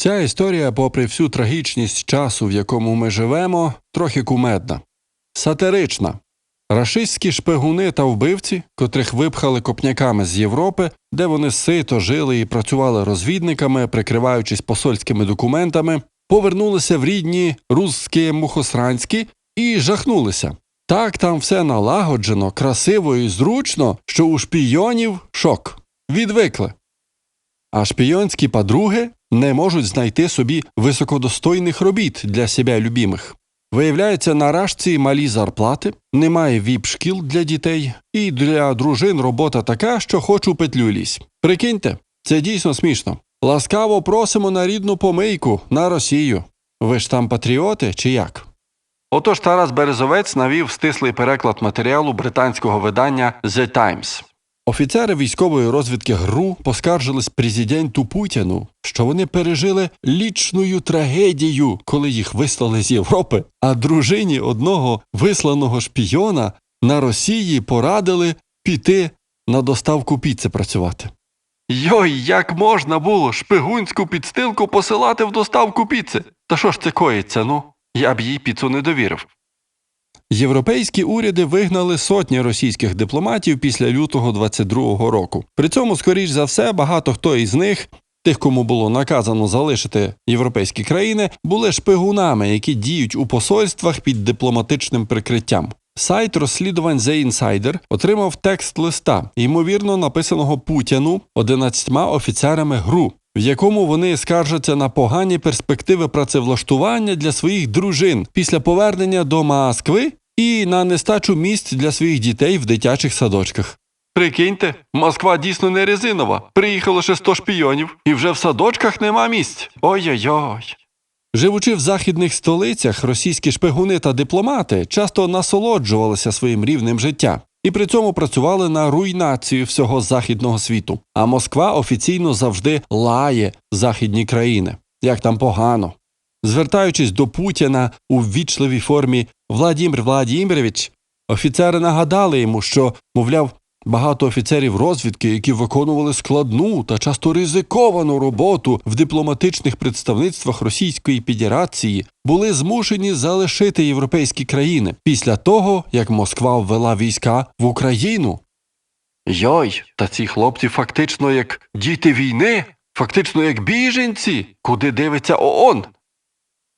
Ця історія, попри всю трагічність часу, в якому ми живемо, трохи кумедна, сатирична. Рашистські шпигуни та вбивці, котрих випхали копняками з Європи, де вони сито жили і працювали розвідниками, прикриваючись посольськими документами, повернулися в рідні русські мухосранські і жахнулися. Так там все налагоджено, красиво і зручно, що у шпійонів шок. Відвикли. А шпійонські подруги не можуть знайти собі високодостойних робіт для себе любимих. Виявляється, на рашці малі зарплати, немає віп-шкіл для дітей, і для дружин робота така, що хоч у петлю лізь. Прикиньте, це дійсно смішно. Ласкаво просимо на рідну помийку, на Росію. Ви ж там патріоти чи як? Отож Тарас Березовець навів стислий переклад матеріалу британського видання The Times. Офіцери військової розвідки ГРУ поскаржились президенту Путіну, що вони пережили лічною трагедію, коли їх вислали з Європи, а дружині одного висланого шпійона на Росії порадили піти на доставку піци працювати. Йой, як можна було шпигунську підстилку посилати в доставку піци? Та що ж це коїться, ну? Я б їй піцу не довірив. Європейські уряди вигнали сотні російських дипломатів після лютого 22-го року. При цьому, скоріш за все, багато хто із них, тих, кому було наказано залишити європейські країни, були шпигунами, які діють у посольствах під дипломатичним прикриттям. Сайт розслідувань The Insider отримав текст листа, ймовірно написаного Путіну 11 офіцерами ГРУ, в якому вони скаржаться на погані перспективи працевлаштування для своїх дружин після повернення до Москви і на нестачу місць для своїх дітей в дитячих садочках. Прикиньте, Москва дійсно не резинова. Приїхало ще 100 шпійонів, і вже в садочках нема місць. Ой-ой-ой. Живучи в західних столицях, російські шпигуни та дипломати часто насолоджувалися своїм рівнем життя і при цьому працювали на руйнацію всього західного світу. А Москва офіційно завжди лає західні країни. Як там погано. Звертаючись до Путіна у ввічливій формі Владимир Владимирович, офіцери нагадали йому, що, мовляв, багато офіцерів розвідки, які виконували складну та часто ризиковану роботу в дипломатичних представництвах Російської Федерації, були змушені залишити європейські країни після того, як Москва ввела війська в Україну. Йой, та ці хлопці фактично як діти війни, фактично як біженці, куди дивиться ООН.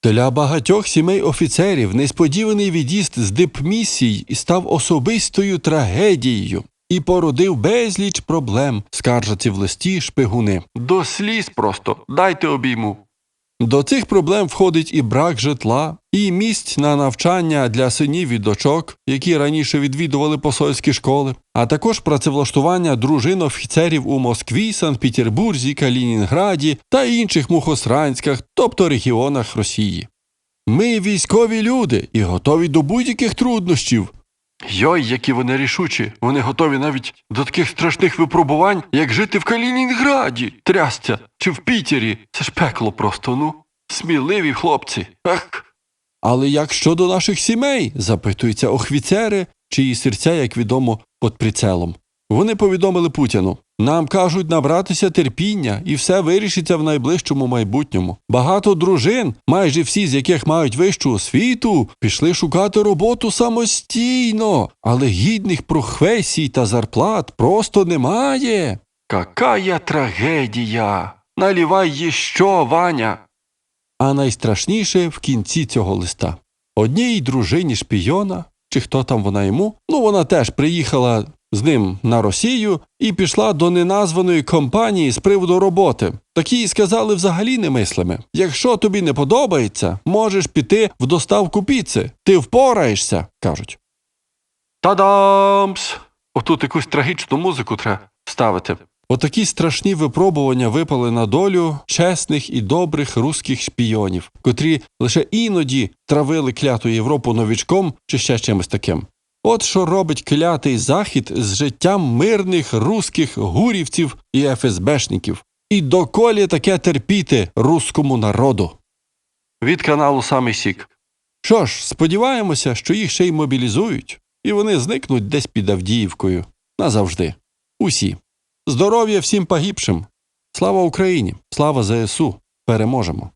Для багатьох сімей офіцерів несподіваний від'їзд з дипмісій став особистою трагедією і породив безліч проблем, скаржаться в листі шпигуни. До сліз просто дайте обійму. До цих проблем входить і брак житла, і місць на навчання для синів і дочок, які раніше відвідували посольські школи, а також працевлаштування дружин офіцерів у Москві, Санкт-Петербурзі, Калінінграді та інших мухосранськах, тобто регіонах Росії. Ми військові люди і готові до будь-яких труднощів. Йой, які вони рішучі, вони готові навіть до таких страшних випробувань, як жити в Калінінграді, трясця чи в Пітері. Це ж пекло просто, ну. Сміливі хлопці. Ех. Але як щодо наших сімей? запитуються охвіцери, чиї серця, як відомо, під прицелом. Вони повідомили Путіну. Нам кажуть набратися терпіння, і все вирішиться в найближчому майбутньому. Багато дружин, майже всі з яких мають вищу освіту, пішли шукати роботу самостійно, але гідних професій та зарплат просто немає. Какая трагедія! Налівай є що, Ваня. А найстрашніше в кінці цього листа. Одній дружині шпійона, чи хто там вона йому, ну вона теж приїхала з ним на Росію і пішла до неназваної компанії з приводу роботи. Такі сказали взагалі немислими. Якщо тобі не подобається, можеш піти в доставку піци. Ти впораєшся, кажуть. Та-дамс! Отут якусь трагічну музику треба ставити. Отакі страшні випробування випали на долю чесних і добрих руських шпійонів, котрі лише іноді травили кляту Європу новічком чи ще чимось таким. От що робить клятий захід з життям мирних руських гурівців і ФСБшників. І доколі таке терпіти руському народу. Від каналу Самий Сік. Що ж, сподіваємося, що їх ще й мобілізують, і вони зникнуть десь під Авдіївкою. Назавжди. Усі. Здоров'я всім погибшим. Слава Україні! Слава ЗСУ! переможемо.